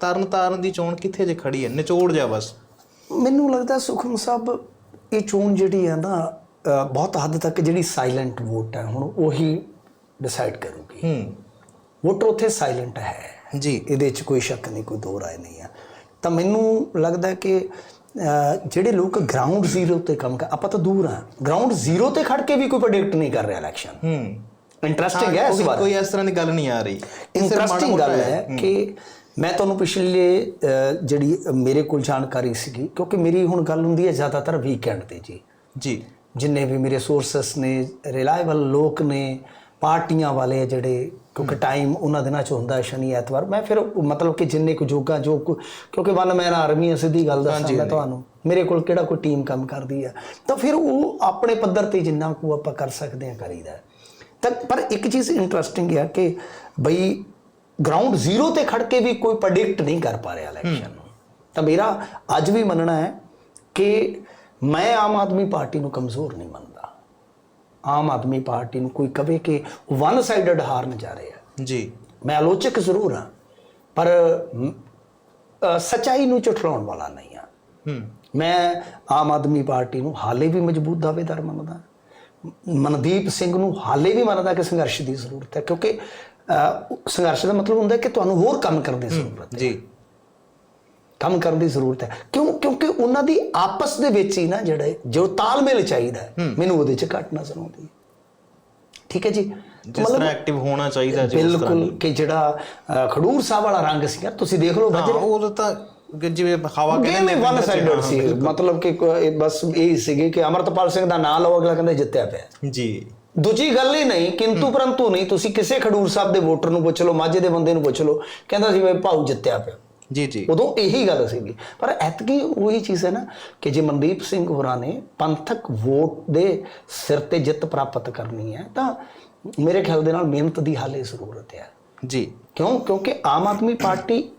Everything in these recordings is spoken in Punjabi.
ਤਰਨ ਤਾਰਨ ਦੀ ਚੋਣ ਕਿੱਥੇ ਜੇ ਖੜੀ ਹੈ? ਨਿਚੋੜ ਜਾ ਬਸ। ਮੈਨੂੰ ਲੱਗਦਾ ਸੁਖਮ ਸਾਹਿਬ ਇਹ ਚੋਣ ਜਿਹੜੀ ਹੈ ਨਾ ਬਹੁਤ ਹੱਦ ਤੱਕ ਜਿਹੜੀ ਸਾਇਲੈਂਟ ਵੋਟ ਹੈ ਹੁਣ ਉਹੀ ਡਿਸਾਈਡ ਕਰੂਗੀ। ਹੂੰ। ਵੋਟਰ ਉੱਥੇ ਸਾਇਲੈਂਟ ਹੈ। ਜੀ। ਇਹਦੇ 'ਚ ਕੋਈ ਸ਼ੱਕ ਨਹੀਂ ਕੋਈ ਦੋ ਰਾਏ ਨਹੀਂ ਹੈ। ਤਾਂ ਮੈਨੂੰ ਲੱਗਦਾ ਕਿ ਜਿਹੜੇ ਲੋਕ ਗਰਾਊਂਡ ਜ਼ੀਰੋ ਤੇ ਕੰਮ ਕਰ ਆਪਾਂ ਤਾਂ ਦੂਰ ਹਾਂ। ਗਰਾਊਂਡ ਜ਼ੀਰੋ ਤੇ ਖੜ ਕੇ ਵੀ ਕੋਈ ਪ੍ਰੈਡਿਕਟ ਨਹੀਂ ਕਰ ਰਿਹਾ ਇਲੈਕਸ਼ਨ ਹੂੰ। ਇੰਟਰਸਟਿੰਗ ਹੈ ਇਸ ਬਾਰੇ। ਕੋਈ ਇਸ ਤਰ੍ਹਾਂ ਦੀ ਗੱਲ ਨਹੀਂ ਆ ਰਹੀ। ਇੰਟਰਸਟਿੰਗ ਗੱਲ ਹੈ। ਕਿ ਮੈਂ ਤੁਹਾਨੂੰ ਪਿਛਲੇ ਜਿਹੜੀ ਮੇਰੇ ਕੋਲ ਜਾਣਕਾਰੀ ਸੀਗੀ ਕਿਉਂਕਿ ਮੇਰੀ ਹੁਣ ਗੱਲ ਹੁੰਦੀ ਹੈ ਜ਼ਿਆਦਾਤਰ ਵੀਕਐਂਡ ਤੇ ਜੀ। ਜੀ। ਜਿੰਨੇ ਵੀ ਮੇਰੇ ਸੋਰਸਸ ਨੇ ਰਿਲਾਇਬਲ ਲੋਕ ਨੇ ਪਾਰਟੀਆਂ ਵਾਲੇ ਆ ਜਿਹੜੇ ਕਿਉਂਕਿ ਟਾਈਮ ਉਹਨਾਂ ਦਿਨਾਂ ਚ ਹੁੰਦਾ ਸ਼ਨੀ ਐਤਵਾਰ। ਮੈਂ ਫਿਰ ਮਤਲਬ ਕਿ ਜਿੰਨੇ ਕੁ ਜੋਗਾ ਜੋ ਕਿਉਂਕਿ ਵਨ ਮੈਨ ਆਰਮੀ ਹੈ ਸਿੱਧੀ ਗੱਲ ਦੱਸਾਂ ਮੈਂ ਤੁਹਾਨੂੰ। ਮੇਰੇ ਕੋਲ ਕਿਹੜਾ ਕੋਈ ਟੀਮ ਕੰਮ ਕਰਦੀ ਹੈ ਤਾਂ ਫਿਰ ਉਹ ਆਪਣੇ ਪੱਧਰ ਤੇ ਜਿੰਨਾ ਕੁ ਆਪਾਂ ਕਰ ਸਕਦੇ ਹਾਂ ਕਰੀਦਾ। ਤਾਂ ਪਰ ਇੱਕ ਚੀਜ਼ ਇੰਟਰਸਟਿੰਗ ਹੈ ਕਿ ਬਈ ਗਰਾਊਂਡ ਜ਼ੀਰੋ ਤੇ ਖੜ ਕੇ ਵੀ ਕੋਈ ਪ੍ਰੈਡਿਕਟ ਨਹੀਂ ਕਰ ਪਾ ਰਿਹਾ ਇਲੈਕਸ਼ਨ ਨੂੰ। ਤਾਂ ਮੇਰਾ ਅੱਜ ਵੀ ਮੰਨਣਾ ਹੈ ਕਿ ਮੈਂ ਆਮ ਆਦਮੀ ਪਾਰਟੀ ਨੂੰ ਕਮਜ਼ੋਰ ਨਹੀਂ ਮੰਨਦਾ। ਆਮ ਆਦਮੀ ਪਾਰਟੀ ਨੂੰ ਕੋਈ ਕਵੇ ਕਿ ਵਨ ਸਾਈਡਡ ਹਾਰਨ ਜਾ ਰਹੇ ਆ ਜੀ। ਮੈਂ ਆਲੋਚਕ ਜ਼ਰੂਰ ਹਾਂ ਪਰ ਸੱਚਾਈ ਨੂੰ ਝੁਠਲਾਉਣ ਵਾਲਾ ਨਹੀਂ ਹਾਂ। ਹੂੰ। ਮੈਂ ਆਮ ਆਦਮੀ ਪਾਰਟੀ ਨੂੰ ਹਾਲੇ ਵੀ ਮਜ਼ਬੂਤ ਦਾਅਵੇਦਾਰ ਮੰਨਦਾ। ਮਨਦੀਪ ਸਿੰਘ ਨੂੰ ਹਾਲੇ ਵੀ ਮੰਨਦਾ ਕਿ ਸੰਘਰਸ਼ ਦੀ ਜ਼ਰੂਰਤ ਹੈ ਕਿਉਂਕਿ ਸੰਘਰਸ਼ ਦਾ ਮਤਲਬ ਹੁੰਦਾ ਕਿ ਤੁਹਾਨੂੰ ਹੋਰ ਕੰਮ ਕਰਨ ਦੀ ਜ਼ਰੂਰਤ ਹੈ। ਜੀ। ਕੰਮ ਕਰਨ ਦੀ ਜ਼ਰੂਰਤ ਹੈ। ਕਿਉਂ ਕਿਉਂਕਿ ਉਹਨਾਂ ਦੀ ਆਪਸ ਦੇ ਵਿੱਚ ਹੀ ਨਾ ਜਿਹੜਾ ਜੋ ਤਾਲਮੇਲ ਚਾਹੀਦਾ ਮੈਨੂੰ ਉਹਦੇ ਚ ਘੱਟ ਨਜ਼ਰ ਆਉਂਦੀ ਹੈ। ਠੀਕ ਹੈ ਜੀ? ਜਿਸ ਤਰ੍ਹਾਂ ਐਕਟਿਵ ਹੋਣਾ ਚਾਹੀਦਾ ਜੀ ਬਿਲਕੁਲ ਕਿ ਜਿਹੜਾ ਖਡੂਰ ਸਾਹਿਬ ਵਾਲਾ ਰੰਗ ਸੀਗਾ ਤੁਸੀਂ ਦੇਖ ਲਓ ਵਜਰੇ ਉਹ ਤਾਂ ਜਿਵੇਂ ਹਵਾ ਕਹਿੰਦੇ ਹੀ ਵਨ ਸਾਈਡਡ ਸੀ। ਮਤਲਬ ਕਿ ਬਸ ਇਹ ਸੀਗੇ ਕਿ ਅਮਰਤਪਾਲ ਸਿੰਘ ਦਾ ਨਾਂ ਲਓ ਅਗਲਾ ਕਹਿੰਦਾ ਜਿੱਤਿਆ ਪਿਆ। ਜੀ। ਦੂਜੀ ਗੱਲ ਹੀ ਨਹੀਂ ਕਿੰਤੂ ਪਰੰਤੂ ਨਹੀਂ ਤੁਸੀਂ ਕਿਸੇ ਖਡੂਰ ਸਾਹਿਬ ਦੇ ਵੋਟਰ ਨੂੰ ਪੁੱਛ ਲਓ ਮਾਝੇ ਦੇ ਬੰਦੇ ਨੂੰ ਪੁੱਛ ਲਓ ਕਹਿੰਦਾ ਸੀ ਵੀ ਭਾਊ ਜਿੱਤਿਆ ਪਿਆ। ਜੀ ਜੀ। ਉਦੋਂ ਇਹੀ ਗੱਲ ਸੀਗੀ। ਪਰ ਐਤਕੀ ਉਹੀ ਚੀਜ਼ ਹੈ ਨਾ ਕਿ ਜੇ ਮਨਦੀਪ ਸਿੰਘ ਹੋਰਾਂ ਨੇ ਪੰਥਕ ਵੋਟ ਦੇ ਸਿਰ ਤੇ ਜਿੱਤ ਪ੍ਰਾਪਤ ਕਰਨੀ ਹੈ ਤਾਂ ਮੇਰੇ ਖਿਆਲ ਦੇ ਨਾਲ ਮਿਹਨਤ ਦੀ ਹਾਲੇ ਜ਼ਰੂਰਤ ਹੈ। ਜੀ। ਕਿਉਂ? ਕਿਉਂਕਿ ਆਮ ਆਦਮੀ ਪਾਰਟੀ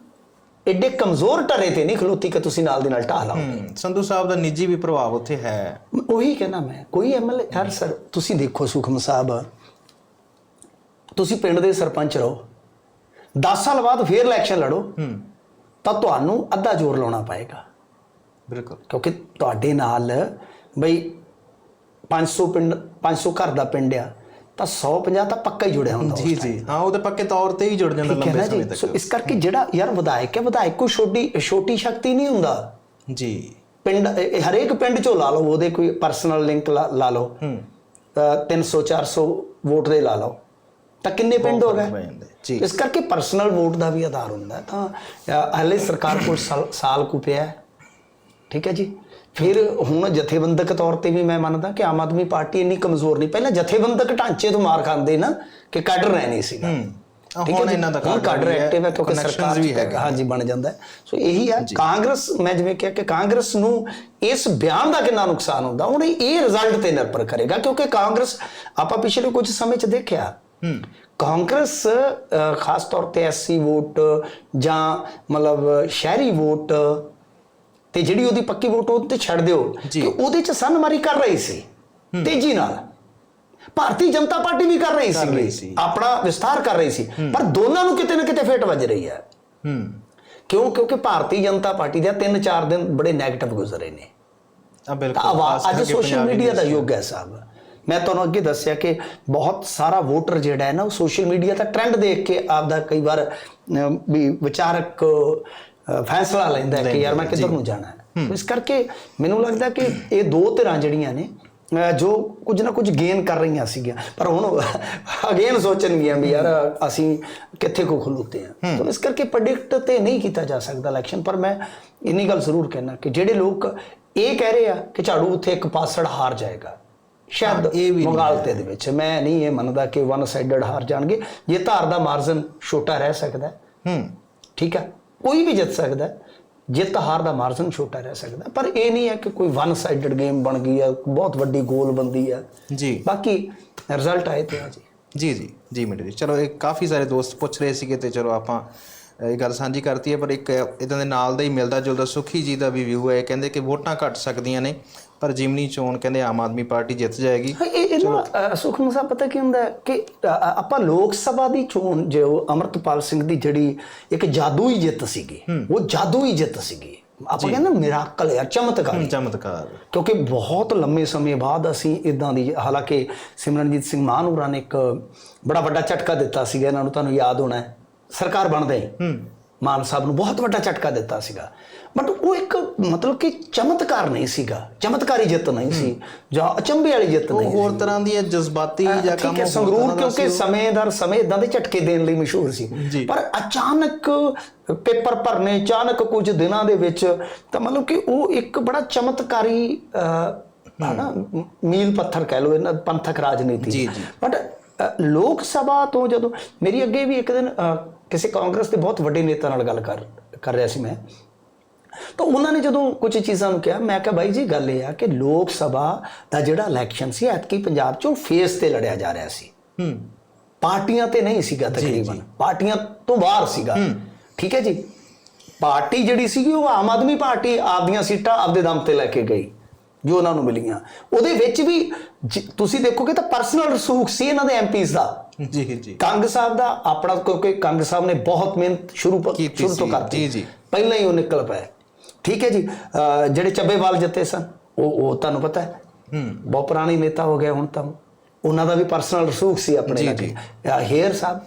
ਐਡੇ ਕਮਜ਼ੋਰ ਟਰੇ ਤੇ ਨਹੀਂ ਖਲੋਤੀ ਕਿ ਤੁਸੀਂ ਨਾਲ ਦੀ ਨਾਲ ਢਾਹ ਲਾਓ ਹੂੰ, ਸੰਧੂ ਸਾਹਿਬ ਦਾ ਨਿੱਜੀ ਵੀ ਪ੍ਰਭਾਵ ਉੱਥੇ ਹੈ। ਉਹੀ ਕਹਿਣਾ ਮੈਂ ਕੋਈ ਐਮਐਲਏ ਯਾਰ ਸਰ ਤੁਸੀਂ ਦੇਖੋ ਸੁਖਮ ਸਾਹਿਬ। ਤੁਸੀਂ ਪਿੰਡ ਦੇ ਸਰਪੰਚ ਰਹੋ। 10 ਸਾਲ ਬਾਅਦ ਫੇਰ ਇਲੈਕਸ਼ਨ ਲੜੋ। ਤਾਂ ਤੁਹਾਨੂੰ ਅੱਧਾ ਜ਼ੋਰ ਲਾਉਣਾ ਪਏਗਾ। ਬਿਲਕੁਲ। ਕਿਉਂਕਿ ਤੁਹਾਡੇ ਨਾਲ ਬਈ 500 ਪਿੰਡ 500 ਘਰ ਦਾ ਪਿੰਡ ਆ। ਤਾਂ 150 ਤਾਂ ਪੱਕਾ ਹੀ ਜੁੜਿਆ ਹੁੰਦਾ ਜੀ ਜੀ। ਹਾਂ ਉਹ ਤਾਂ ਪੱਕੇ ਤੌਰ ਤੇ ਹੀ ਜੁੜ ਜਾਂਦਾ ਲੰਬੇ ਸਮੇਂ ਜੀ? ਸੋ ਤੱਕ। ਇਸ ਕਰਕੇ ਜਿਹੜਾ ਯਾਰ ਵਿਧਾਇਕ ਹੈ ਵਿਧਾਇਕ ਕੋਈ ਛੋਟੀ ਛੋਟੀ ਸ਼ਕਤੀ ਨਹੀਂ ਹੁੰਦਾ। ਜੀ। ਪਿੰਡ ਹਰੇਕ ਪਿੰਡ ਚੋਂ ਲਾ ਲਓ ਉਹਦੇ ਕੋਈ ਪਰਸਨਲ ਲਿੰਕ ਲਾ ਲਓ। ਹੂੰ। 300 400 ਵੋਟ ਦੇ ਲਾ ਲਓ। ਤਾਂ ਕਿੰਨੇ ਪਿੰਡ ਹੋ ਗਏ? ਜੀ। ਇਸ ਕਰਕੇ ਪਰਸਨਲ ਵੋਟ ਦਾ ਵੀ ਆਧਾਰ ਹੁੰਦਾ। ਤਾਂ ਹਾਲੇ ਸਰਕਾਰ ਕੋਲ ਸਾਲ- ਕੁ ਪਿਆ ਹੈ। ਠੀਕ ਹੈ ਜੀ ਫਿਰ ਹੁਣ ਜਥੇਬੰਦਕ ਤੌਰ ਤੇ ਵੀ ਮੈਂ ਮੰਨਦਾ ਕਿ ਆਮ ਆਦਮੀ ਪਾਰਟੀ ਇੰਨੀ ਕਮਜ਼ੋਰ ਨਹੀਂ ਪਹਿਲਾਂ ਜਥੇਬੰਦਕ ਢਾਂਚੇ ਤੋਂ ਮਾਰ ਖਾਂਦੇ ਨਾ ਕਿ ਕਾਡਰ ਰਹਿ ਨਹੀਂ ਸੀਗਾ ਹੁਣ? ਇਹਨਾਂ ਦਾ ਕਾਡਰ ਐਕਟਿਵ ਹੈ ਕਿਉਂਕਿ ਸਰਕਾਰ ਵੀ ਹੈਗਾ। ਹਾਂਜੀ ਬਣ ਜਾਂਦਾ। ਸੋ ਇਹੀ ਹੈ ਕਾਂਗਰਸ ਮੈਂ ਜਿਵੇਂ ਕਿਹਾ ਕਿ ਕਾਂਗਰਸ ਨੂੰ ਇਸ ਬਿਆਨ ਦਾ ਕਿੰਨਾ ਨੁਕਸਾਨ ਹੁੰਦਾ ਹੁਣ ਇਹ ਰਿਜ਼ਲਟ ਤੇ ਨਿਰਭਰ ਕਰੇਗਾ ਕਿਉਂਕਿ ਕਾਂਗਰਸ ਆਪਾਂ ਪਿਛਲੇ ਕੁਝ ਸਮੇਂ 'ਚ ਦੇਖਿਆ ਕਾਂਗਰਸ ਖਾਸ ਤੌਰ ਤੇ ਐਸਸੀ ਵੋਟ ਜਾਂ ਮਤਲਬ ਸ਼ਹਿਰੀ ਵੋਟ ਤੇ ਜਿਹੜੀ ਉਹਦੀ ਪੱਕੀ ਵੋਟ ਉਹ ਤੇ ਛੱਡ ਦਿਓ। ਕਿ ਉਹਦੇ ਚ ਸਨਮਾਰੀ ਕਰ ਰਹੀ ਸੀ। ਤੇਜ਼ੀ ਨਾਲ। ਭਾਰਤੀ ਜਨਤਾ ਪਾਰਟੀ ਵੀ ਕਰ ਰਹੀ ਸੀ। ਆਪਣਾ ਵਿਸਥਾਰ ਕਰ ਰਹੀ ਸੀ। ਪਰ ਦੋਨਾਂ ਨੂੰ ਕਿਤੇ ਨਾ ਕਿਤੇ ਫੇਟ ਵੱਜ ਰਹੀ ਹੈ। ਕਿਉਂ? ਕਿਉਂਕਿ ਭਾਰਤੀ ਜਨਤਾ ਪਾਰਟੀ ਦੇ 3-4 ਦਿਨ ਬੜੇ 네ਗੇਟਿਵ ਗੁਜ਼ਰੇ ਨੇ। ਆ ਬਿਲਕੁਲ। ਅੱਜ ਸੋਸ਼ਲ ਮੀਡੀਆ ਦਾ। ਯੁੱਗ ਹੈ ਸਾਹਿਬ ਮੈਂ ਤੁਹਾਨੂੰ ਅੱਗੇ ਦੱਸਿਆ ਕਿ ਬਹੁਤ ਸਾਰਾ ਵੋਟਰ ਜਿਹੜਾ ਹੈ ਨਾ ਉਹ ਸੋਸ਼ਲ ਮੀਡੀਆ ਦਾ ਟ੍ਰੈਂਡ ਦੇਖ ਕੇ ਆਪਦਾ ਕਈ ਵਾਰ ਵੀ ਵਿਚਾਰਕ ਫੈਸਲਾ ਲੈਂਦਾ ਕਿ ਯਾਰ ਮੈਂ ਕਿੱਧਰ ਨੂੰ ਜਾਣਾ ਹੈ। ਇਸ ਕਰਕੇ ਮੈਨੂੰ ਲੱਗਦਾ ਕਿ ਇਹ ਦੋ ਧਿਰਾਂ ਜਿਹੜੀਆਂ ਨੇ ਜੋ ਕੁਝ ਨਾ ਕੁਝ ਗੇਨ ਕਰ ਰਹੀਆਂ ਸੀਗੀਆਂ ਪਰ ਹੁਣ ਅਗੇਨ ਸੋਚਣਗੀਆਂ ਵੀ ਯਾਰ ਅਸੀਂ ਕਿੱਥੇ ਕੋ ਖਲੋਤੇ ਆ ਤਾਂ ਇਸ ਕਰਕੇ ਪ੍ਰੈਡਿਕਟ ਤੇ ਨਹੀਂ ਕੀਤਾ ਜਾ ਸਕਦਾ ਇਲੈਕਸ਼ਨ ਪਰ ਮੈਂ ਇੰਨੀ ਗੱਲ ਜ਼ਰੂਰ ਕਹਿਣਾ ਕਿ ਜਿਹੜੇ ਲੋਕ ਇਹ ਕਹਿ ਰਹੇ ਆ ਕਿ ਝਾੜੂ ਉੱਥੇ ਇੱਕ ਪਾਸੜ ਹਾਰ ਜਾਏਗਾ ਸ਼ਾਇਦ ਇਹ ਵੀ ਮੁਗਾਲਤੇ ਦੇ ਵਿੱਚ। ਮੈਂ ਨਹੀਂ ਇਹ ਮੰਨਦਾ ਕਿ ਵਨ ਸਾਈਡਡ ਹਾਰ ਜਾਣਗੇ। ਜੇ ਧਾਰ ਦਾ ਮਾਰਜਨ ਛੋਟਾ ਰਹਿ ਸਕਦਾ ਹੈ, ਹੂੰ। ਠੀਕ ਹੈ? ਕੋਈ ਵੀ ਜਿੱਤ ਸਕਦਾ ਜਿੱਤ ਹਾਰ ਦਾ ਮਾਰਜਨ ਛੋਟਾ ਰਹਿ ਸਕਦਾ। ਪਰ ਇਹ ਨਹੀਂ ਹੈ ਕਿ ਕੋਈ ਵਨ ਸਾਈਡਡ ਗੇਮ ਬਣ ਗਈ ਹੈ ਬਹੁਤ ਵੱਡੀ ਗੋਲ ਬੰਦੀ ਹੈ। ਜੀ। ਬਾਕੀ ਰਿਜ਼ਲਟ ਆਏ ਤੇ ਆ ਜੀ। ਜੀ ਜੀ ਜੀ ਮਿੰਟੂ ਜੀ। ਚਲੋ ਇਹ ਕਾਫੀ ਸਾਰੇ ਦੋਸਤ ਪੁੱਛ ਰਹੇ ਸੀਗੇ ਤੇ ਚਲੋ ਆਪਾਂ ਇਹ ਗੱਲ ਸਾਂਝੀ ਕਰਤੀ ਹੈ ਪਰ ਇੱਕ ਇਦਾਂ ਦੇ ਨਾਲ ਦਾ ਹੀ ਮਿਲਦਾ ਜੁਲਦਾ ਸੁਖੀ ਜੀ ਦਾ ਵੀ ਵਿਊ ਹੈ। ਇਹ ਕਹਿੰਦੇ ਕਿ ਵੋਟਾਂ ਘਟ ਸਕਦੀਆਂ ਨੇ। ਪਰ ਜਿਮਨੀ ਚੋਣ ਕਹਿੰਦੇ ਆਮ ਆਦਮੀ ਪਾਰਟੀ ਜਿੱਤ ਜਾਏਗੀ। ਇਹ ਇਹ ਨਾ ਅ, ਸੁਖਮਨ ਸਾਹਿਬ ਪਤਾ ਕੀ ਹੁੰਦਾ ਕਿ ਆਪਾਂ ਲੋਕ ਸਭਾ ਦੀ ਚੋਣ ਜੋ ਅਮਰਤਪਾਲ ਸਿੰਘ ਦੀ ਜਿਹੜੀ ਇੱਕ ਜਾਦੂਈ ਜਿੱਤ ਸੀਗੀ ਉਹ ਜਾਦੂਈ ਜਿੱਤ ਸੀਗੀ। ਆਪਾਂ ਕਹਿੰਦੇ ਮਿਰਾਕਲ ਹੈ ਚਮਤਕਾਰ ਚਮਤਕਾਰ। ਕਿਉਂਕਿ ਬਹੁਤ ਲੰਮੇ ਸਮੇਂ ਬਾਅਦ ਅਸੀਂ ਇਦਾਂ ਦੀ ਹਾਲਾਂਕਿ ਸਿਮਰਨਜੀਤ ਸਿੰਘ ਮਾਨ ਹੋਰਾਂ ਨੇ ਇੱਕ ਬੜਾ ਵੱਡਾ ਝਟਕਾ ਦਿੱਤਾ ਸੀਗਾ ਇਹਨਾਂ ਨੂੰ ਤੁਹਾਨੂੰ ਯਾਦ ਹੋਣਾ ਹੈ। ਸਰਕਾਰ ਬਣਦੇ ਹੀ। ਮਾਨ ਸਾਹਿਬ ਨੂੰ ਬਹੁਤ ਵੱਡਾ ਝਟਕਾ ਦਿੱਤਾ ਸੀਗਾ। ਬਟ ਉਹ ਇੱਕ ਮਤਲਬ ਕਿ ਚਮਤਕਾਰ ਨਹੀਂ ਸੀਗਾ। ਚਮਤਕਾਰੀ ਜਿੱਤ ਨਹੀਂ ਸੀ ਜਾਂ ਅਚੰਭੇ ਵਾਲੀ ਜਿੱਤ ਨਹੀਂ ਉਹ ਹੋਰ ਤਰ੍ਹਾਂ ਦੀ ਜਜ਼ਬਾਤੀ ਜਾਂ ਕੰਮ ਠੀਕ ਸੰਗਰੂਰ ਕਿਉਂਕਿ ਸੀ। ਸਮੇਂ ਇਦਾਂ ਦੇ ਝਟਕੇ ਦੇਣ ਲਈ ਮਸ਼ਹੂਰ ਸੀ। ਪਰ ਅਚਾਨਕ ਪੇਪਰ ਭਰਨੇ ਅਚਾਨਕ ਕੁਝ ਦਿਨਾਂ ਦੇ ਵਿੱਚ ਤਾਂ ਮਤਲਬ ਕਿ ਉਹ ਇੱਕ ਬੜਾ ਚਮਤਕਾਰੀ ਹਨਾ ਮੀਲ ਪੱਥਰ ਕਹਿ ਲਓ ਇਹਨਾਂ ਪੰਥਕ ਰਾਜਨੀਤੀ। ਬਟ ਲੋਕ ਸਭਾ ਤੋਂ ਜਦੋਂ ਮੇਰੀ ਅੱਗੇ ਵੀ ਇੱਕ ਦਿਨ ਕਿਸੇ ਕਾਂਗਰਸ ਦੇ ਬਹੁਤ ਵੱਡੇ ਨੇਤਾ ਨਾਲ ਗੱਲ ਕਰ ਕਰ ਰਿਹਾ ਸੀ ਮੈਂ। ਤਾਂ ਉਹਨਾਂ ਨੇ ਜਦੋਂ ਕੁਝ ਚੀਜ਼ਾਂ ਨੂੰ ਕਿਹਾ ਮੈਂ ਕਿਹਾ ਬਾਈ ਜੀ ਗੱਲ ਇਹ ਆ ਕਿ ਲੋਕ ਸਭਾ ਦਾ ਜਿਹੜਾ ਇਲੈਕਸ਼ਨ ਸੀ ਐਤਕੀ ਪੰਜਾਬ 'ਚੋਂ ਫੇਸ ਤੇ ਲੜਿਆ ਜਾ ਰਿਹਾ ਸੀ। ਹੂੰ। ਪਾਰਟੀਆਂ ਤੇ ਨਹੀਂ ਸੀਗਾ ਤਕਰੀਬਨ। ਪਾਰਟੀਆਂ ਤੋਂ ਬਾਹਰ ਸੀਗਾ। ਠੀਕ ਹੈ ਜੀ? ਪਾਰਟੀ ਜਿਹੜੀ ਸੀਗੀ ਉਹ ਆਮ ਆਦਮੀ ਪਾਰਟੀ ਆਪਦੀਆਂ ਸੀਟਾਂ ਆਪਦੇ ਦਮ ਤੇ ਲੈ ਕੇ ਗਈ ਜੋ ਉਹਨਾਂ ਨੂੰ ਮਿਲੀਆਂ। ਉਹਦੇ ਵਿੱਚ ਵੀ ਤੁਸੀਂ ਦੇਖੋਗੇ ਤਾਂ ਪਰਸਨਲ ਰਸੂਖ ਸੀ ਇਹਨਾਂ ਦੇ ਐਮਪੀਸ ਦਾ। ਜੀ ਜੀ। ਕੰਗ ਸਾਹਿਬ ਦਾ ਆਪਣਾ ਕਿਉਂਕਿ ਕੰਗ ਸਾਹਿਬ ਨੇ ਬਹੁਤ ਮਿਹਨਤ ਸ਼ੁਰੂ ਸ਼ੁਰੂ ਤੋਂ ਕਰਤੀ। ਜੀ, ਜੀ। ਪਹਿਲਾਂ ਹੀ ਉਹ ਨਿਕਲ ਪਏ ਠੀਕ ਹੈ ਜੀ। ਜਿਹੜੇ ਚੱਬੇਵਾਲ ਜਿੱਤੇ ਸਨ ਉਹ ਉਹ ਤੁਹਾਨੂੰ ਪਤਾ ਹੈ? ਹੂੰ। ਬਹੁਤ ਪੁਰਾਣੇ ਨੇਤਾ ਹੋ ਗਏ ਹੁਣ ਤਾਂ। ਉਹਨਾਂ ਦਾ ਵੀ ਪਰਸਨਲ ਰਸੂਖ ਸੀ ਆਪਣੇ ਨਾਲ। ਜੀ। ਹੇਅਰ ਸਾਹਿਬ।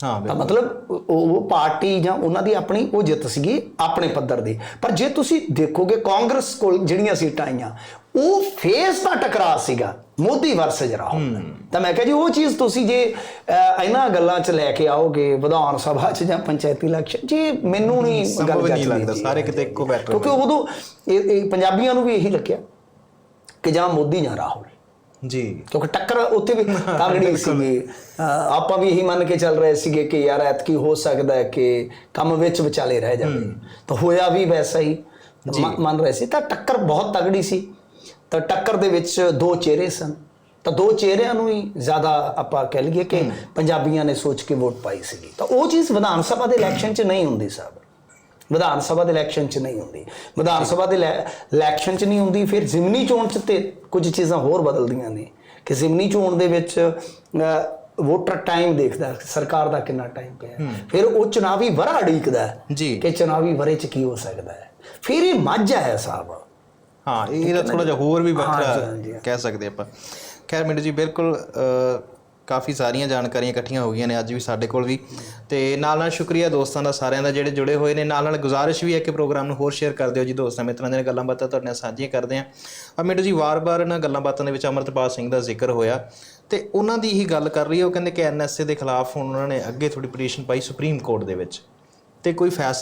ਤਾਂ ਮਤਲਬ ਉਹ ਪਾਰਟੀ ਜਾਂ ਉਹਨਾਂ ਦੀ ਆਪਣੀ ਉਹ ਜਿੱਤ ਸੀਗੀ ਆਪਣੇ ਪੱਧਰ ਦੀ। ਪਰ ਜੇ ਤੁਸੀਂ ਦੇਖੋਗੇ ਕਾਂਗਰਸ ਕੋਲ ਜਿਹੜੀਆਂ ਸੀਟਾਂ ਆਈਆਂ ਉਹ ਫੇਸ ਦਾ ਟਕਰਾਅ ਸੀਗਾ। ਮੋਦੀ ਵਰਸਜ ਰਾਹੁਲ ਤਾਂ ਮੈਂ ਕਿਹਾ ਜੀ ਉਹ ਚੀਜ਼ ਤੁਸੀਂ ਜੇ ਇਹਨਾਂ ਗੱਲਾਂ 'ਚ ਲੈ ਕੇ ਆਓਗੇ ਵਿਧਾਨ ਸਭਾ 'ਚ ਜਾਂ ਪੰਚਾਇਤੀ ਇਲੈਕਸ਼ਨ ਜੀ ਮੈਨੂੰ ਨਹੀਂ ਗੱਲ ਲੱਗਦਾ। ਸਾਰੇ ਕਿਤੇ ਇੱਕੋ ਬੈਠੇ ਕਿਉਂਕਿ ਉਦੋਂ ਇਹ ਪੰਜਾਬੀਆਂ ਨੂੰ ਵੀ ਇਹੀ ਲੱਗਿਆ ਕਿ ਜਾਂ ਮੋਦੀ ਜਾਂ ਰਾਹੁਲ। ਜੀ। ਕਿਉਂਕਿ ਟੱਕਰ ਉੱਥੇ ਵੀ ਤਗੜੀ ਸੀਗੀ। ਅਹ ਆਪਾਂ ਵੀ ਇਹੀ ਮੰਨ ਕੇ ਚੱਲ ਰਹੇ ਸੀਗੇ ਕਿ ਯਾਰ ਐਤਕੀ ਹੋ ਸਕਦਾ ਹੈ ਕਿ ਕੰਮ ਵਿੱਚ ਵਿਚਾਲੇ ਰਹਿ ਜਾਵੇ। ਤਾਂ ਹੋਇਆ ਵੀ ਵੈਸਾ ਹੀ। ਮੰਨ ਰਹੇ ਸੀ। ਤਾਂ ਟੱਕਰ ਬਹੁਤ ਤਗੜੀ ਸੀ। ਤਾਂ ਟੱਕਰ ਦੇ ਵਿੱਚ ਦੋ ਚਿਹਰੇ ਸਨ। ਤਾਂ ਦੋ ਚਿਹਰਿਆਂ ਨੂੰ ਹੀ ਜ਼ਿਆਦਾ ਆਪਾਂ ਕਹਿ ਲਈਏ ਕਿ ਪੰਜਾਬੀਆਂ ਨੇ ਸੋਚ ਕੇ ਵੋਟ ਪਾਈ ਸੀਗੀ। ਤਾਂ ਉਹ ਚੀਜ਼ ਵਿਧਾਨ ਸਭਾ ਦੇ ਇਲੈਕਸ਼ਨ 'ਚ ਨਹੀਂ ਹੁੰਦੀ ਸਾਹਿਬ। ਵਿਧਾਨ ਸਭਾ ਦੇ ਇਲੈਕਸ਼ਨ 'ਚ ਨਹੀਂ ਹੁੰਦੀ। ਵਿਧਾਨ ਸਭਾ ਦੇ ਇਲੈ- ਇਲੈਕਸ਼ਨ 'ਚ ਨਹੀਂ ਹੁੰਦੀ ਫਿਰ ਜ਼ਿਮਨੀ ਚੋਣ 'ਚ ਤੇ ਕੁਝ ਚੀਜ਼ਾਂ ਹੋਰ ਬਦਲਦੀਆਂ ਨੇ। ਕਿ ਜ਼ਿਮਨੀ ਚੋਣ ਦੇ ਵਿੱਚ ਵੋਟਰ ਟਾਈਮ ਦੇਖਦਾ ਸਰਕਾਰ ਦਾ ਕਿੰਨਾ ਟਾਈਮ ਪਿਆ। ਫਿਰ ਉਹ ਚੁਣਾਵੀ ਵਰਾ ਹੈ ਜੀ। ਕਿ ਚੁਣਾਵੀ ਵਰੇ 'ਚ ਕੀ ਹੋ ਸਕਦਾ ਹੈ। ਫਿਰ ਇਹ ਮਾਝਾ ਹੈ ਸਾਹਿਬ ਹਾਂ ਇਹ- ਥੋੜਾ ਜਿਹਾ ਹੋਰ ਵੀ ਵੱਖਰਾ। ਕਹਿ ਸਕਦੇ ਆਪਾਂ। ਖੈਰ ਮਿੰਟੂ ਜੀ ਬਿਲਕੁਲ ਕਾਫੀ ਸਾਰੀਆਂ ਜਾਣਕਾਰੀਆਂ ਇਕੱਠੀਆਂ ਹੋ ਗਈਆਂ ਨੇ ਅੱਜ ਵੀ ਸਾਡੇ ਕੋਲ ਵੀ। ਤੇ ਨਾਲ ਨਾਲ ਸ਼ੁਕਰੀਆ ਦੋਸਤਾਂ ਦਾ ਸਾਰਿਆਂ ਦਾ ਜਿਹੜੇ ਜੁੜੇ ਹੋਏ ਨੇ। ਨਾਲ ਨਾਲ ਗੁਜ਼ਾਰਿਸ਼ ਵੀ ਹੈ ਕਿ ਪ੍ਰੋਗਰਾਮ ਨੂੰ ਹੋਰ ਸ਼ੇਅਰ ਕਰ ਦਿਓ ਜੀ ਦੋਸਤਾਂ ਮਿੱਤਰਾਂ ਦੀਆਂ ਗੱਲਾਂ ਬਾਤਾਂ ਤੁਹਾਡੇ ਨਾਲ ਸਾਂਝੀਆਂ ਕਰਦੇ ਆਂ ਆ ਮਿੰਟੂ ਜੀ ਵਾਰ-ਵਾਰ ਇਹਨਾਂ ਗੱਲਾਂ ਬਾਤਾਂ ਦੇ ਵਿੱਚ ਅਮਰਤਪਾਲ ਸਿੰਘ ਦਾ ਜ਼ਿਕਰ ਹੋਇਆ। ਤੇ ਉਹਨਾਂ ਦੀ ਹੀ ਗੱਲ ਕਰ ਰਹੀ ਹੈ। ਉਹ ਕਹਿੰਦੇ ਕਿ ਐਨਐਸਏ ਦੇ ਖਿਲਾਫ ਹੁਣ ਉਹਨਾਂ ਨੇ ਅੱਗੇ ਥੋੜੀ ਪਟੀਸ਼ਨ ਪਾਈ ਸੁਪਰੀਮ ਕੋਰਟ ਦੇ ਵਿੱਚ। ਤੇ ਕੋਈ ਫੈਸਲਾ